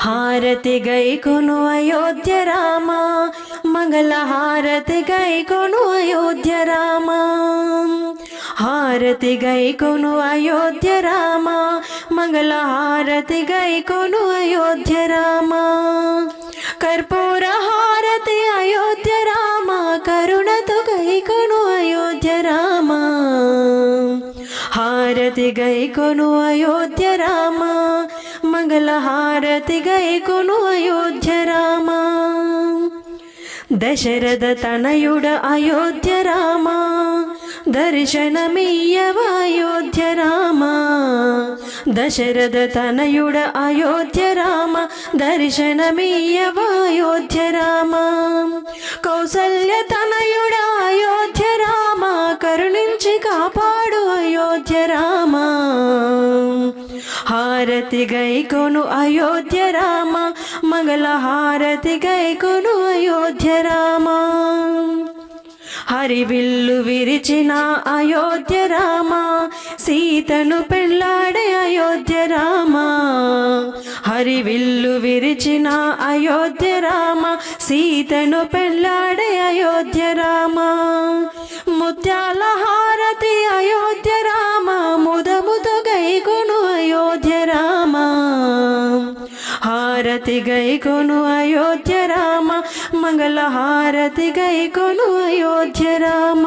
హారతి గై కొను అయోధ్య రామ మంగళ హారతి గై కొను అయోధ్య రామ. హారతి గై కొను అయోధ్య రామ మంగళ హారతి గై కొను అయోధ్య రామ. కర్పూర హారతి అయోధ్య రామ కరుణతో గై కొను అయోధ్య రామ దశరథ తనయుడ అయోధ్య రామ దర్శనమీయవ అయోధ్య రామ దశరథ తనయుడ అయోధ్య రామ దర్శనమీయవ అయోధ్య రామ కౌసల్య తనయుడ అయోధ్య రామ కరుణించి కాపాడు అయోధ్య రామ హారతి గైకొను అయోధ్య రామ మంగళ హారతి గైకొను అయోధ్య రామ. హరివిల్లు విరిచిన అయోధ్య రామ సీతను పెళ్ళాడే అయోధ్య రామ. హరివిల్లు విరిచిన అయోధ్య రామ సీతను పెళ్ళాడే అయోధ్య రామ. హారతి గైకొను అయోధ్య రామ మంగళ హారతి గైకొను అయోధ్య రామ